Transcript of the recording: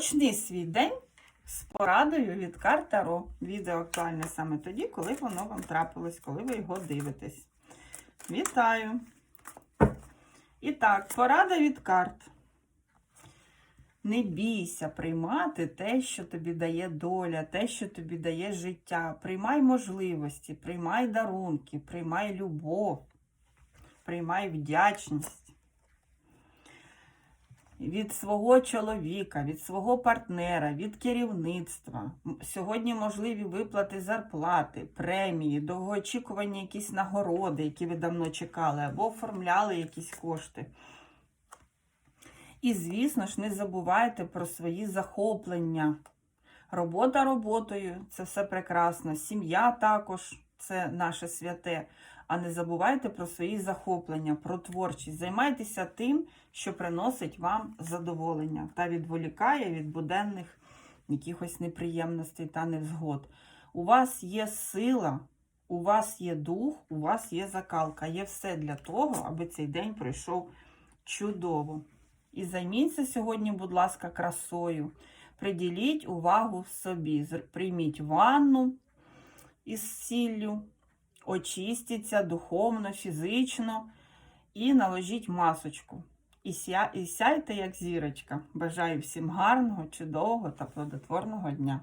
Почни свій день з порадою від карт Таро. Відео актуальне саме тоді, коли воно вам трапилось, коли ви його дивитесь. Вітаю! І так, порада від карт. Не бійся приймати те, що тобі дає доля, те, що тобі дає життя. Приймай можливості, приймай дарунки, приймай любов, приймай вдячність від свого чоловіка, від свого партнера, від керівництва. Сьогодні можливі виплати зарплати, премії, довгоочікувані якісь нагороди, які ви давно чекали, або оформляли якісь кошти. І, звісно ж, не забувайте про свої захоплення. Робота роботою це все прекрасно. Сім'я також це наше святе. А не забувайте про свої захоплення, про творчість. Займайтеся тим, що приносить вам задоволення та відволікає від буденних якихось неприємностей та невзгод. У вас є сила, у вас є дух, у вас є закалка. Є все для того, аби цей день пройшов чудово. І займіться сьогодні, будь ласка, красою. Приділіть увагу собі. Прийміть ванну із сіллю, очистіться духовно, фізично і наложіть масочку. І, ся, і сяйте, як зірочка. Бажаю всім гарного, чудового та плодотворного дня.